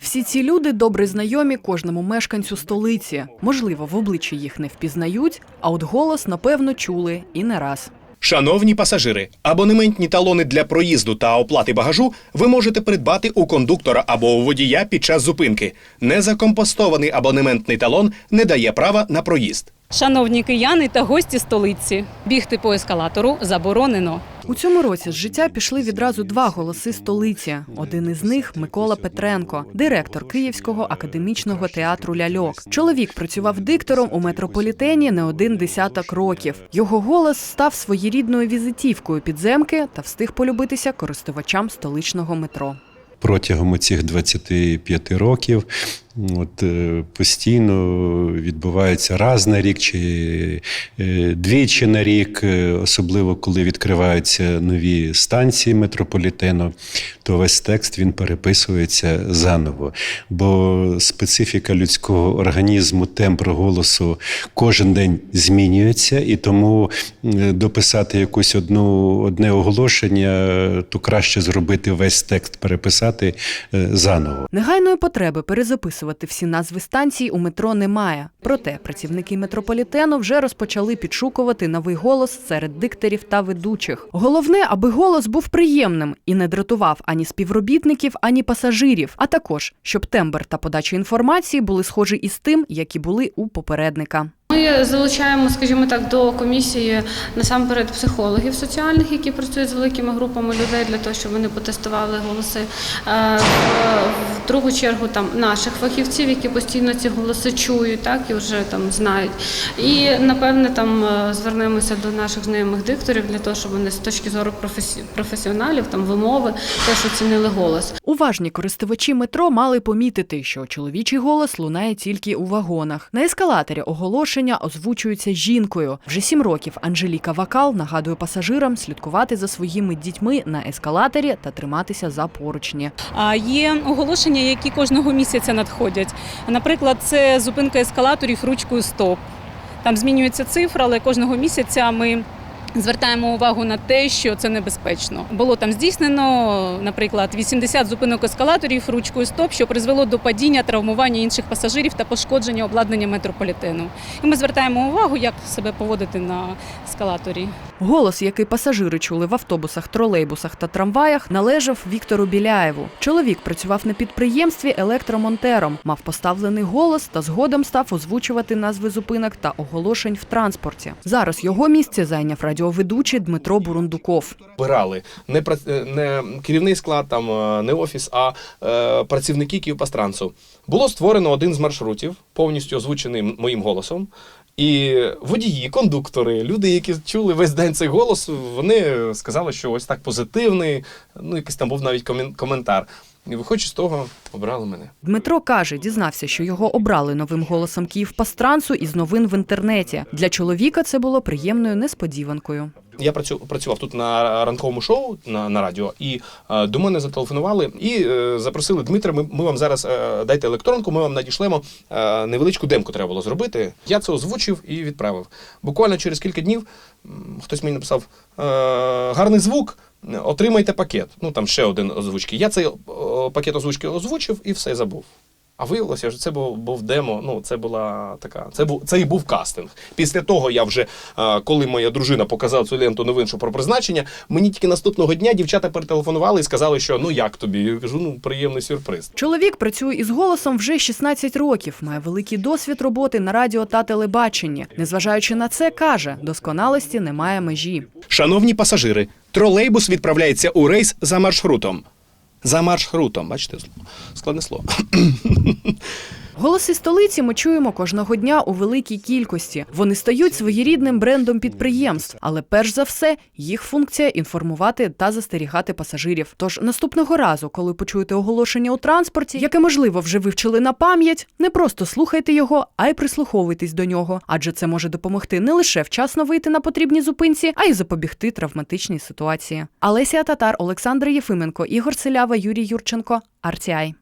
Всі ці люди добре знайомі кожному мешканцю столиці. Можливо, в обличчі їх не впізнають, а от голос, напевно, чули і не раз. Шановні пасажири, абонементні талони для проїзду та оплати багажу ви можете придбати у кондуктора або у водія під час зупинки. Незакомпостований абонементний талон не дає права на проїзд. Шановні кияни та гості столиці, бігти по ескалатору заборонено. У цьому році з життя пішли відразу два голоси столиці. Один із них Микола Петренко, директор Київського академічного театру Ляльок. Чоловік працював диктором у метрополітені не один десяток років. Його голос став своєрідною візитівкою підземки та встиг полюбитися користувачам столичного метро. протягом цих 25 років от, е, постійно відбувається раз на рік чи е, двічі на рік, е, особливо коли відкриваються нові станції метрополітену, то весь текст він переписується заново. Бо специфіка людського організму, тембр голосу кожен день змінюється, і тому дописати якусь одну одне оголошення, то краще зробити весь текст, переписати заново. Негайної потреби перезаписувати всі назви станцій у метро немає. Проте працівники метрополітену вже розпочали підшукувати новий голос серед дикторів та ведучих. Головне, аби голос був приємним і не дратував ані співробітників, ані пасажирів, а також щоб тембр та подача інформації були схожі із тим, які були у попередника. Ми залучаємо, скажімо так, до комісії насамперед психологів соціальних, які працюють з великими групами людей для того, щоб вони потестували голоси. Е, В другу чергу там наших фахівців, які постійно ці голоси чують, так і вже там знають. І напевне там е, звернемося до наших знайомих дикторів для того, щоб вони з точки зору професіоналів, там вимови, теж оцінили голос. Уважні користувачі метро мали помітити, що чоловічий голос лунає тільки у вагонах. На ескалаторі оголошення озвучуються жінкою. Вже сім років Анжеліка Вакал нагадує пасажирам слідкувати за своїми дітьми на ескалаторі та триматися за поручні. А є оголошення, які кожного місяця надходять. Наприклад, це зупинка ескалаторів ручкою стоп. Там змінюється цифра, але кожного місяця ми. Звертаємо увагу на те, що це небезпечно. Було там здійснено, наприклад, 80 зупинок ескалаторів ручкою стоп, що призвело до падіння, травмування інших пасажирів та пошкодження обладнання метрополітену. І ми звертаємо увагу, як себе поводити на ескалаторі. Голос, який пасажири чули в автобусах, тролейбусах та трамваях, належав Віктору Біляєву. Чоловік працював на підприємстві електромонтером, мав поставлений голос та згодом став озвучувати назви зупинок та оголошень в транспорті. Зараз його місце зайняв радіоведучий Дмитро Бурундуков. Вибирали не, е, не керівний склад, там, е, не офіс, а е, працівники Київпастрансу. Було створено один з маршрутів, повністю озвучений моїм голосом. І водії, кондуктори, люди, які чули весь день цей голос, вони сказали, що ось так позитивний. Ну, якийсь там був навіть комен- коментар. І виходячи з того, обрали мене. Дмитро каже, дізнався, що його обрали новим голосом Київ Пастрансу із новин в інтернеті. Для чоловіка це було приємною несподіванкою. Я працю, працював тут на ранковому шоу на, на радіо, і е, до мене зателефонували і е, запросили Дмитра. Ми, ми вам зараз е, дайте електронку, ми вам надішлемо е, невеличку демку. Треба було зробити. Я це озвучив і відправив. Буквально через кілька днів хтось мені написав е, гарний звук. Отримайте пакет. Ну там ще один озвучки. Я цей пакет озвучки озвучив і все забув. А виявилося, що це був, був демо. Ну, це була така. Це був це і був кастинг. Після того я вже, е, коли моя дружина показала цю ленту новин, що про призначення, мені тільки наступного дня дівчата перетелефонували і сказали, що ну як тобі? Я кажу, ну приємний сюрприз. Чоловік працює із голосом вже 16 років, має великий досвід роботи на радіо та телебаченні. Незважаючи на це, каже, досконалості немає межі. Шановні пасажири, тролейбус відправляється у рейс за маршрутом. За маршрутом, бачите, складне слово. Голоси столиці ми чуємо кожного дня у великій кількості. Вони стають своєрідним брендом підприємств, але перш за все їх функція інформувати та застерігати пасажирів. Тож наступного разу, коли почуєте оголошення у транспорті, яке можливо вже вивчили на пам'ять, не просто слухайте його, а й прислуховуйтесь до нього, адже це може допомогти не лише вчасно вийти на потрібній зупинці, а й запобігти травматичній ситуації. Алесія Татар, Олександр Єфименко, Ігор Селява, Юрій Юрченко, RTI.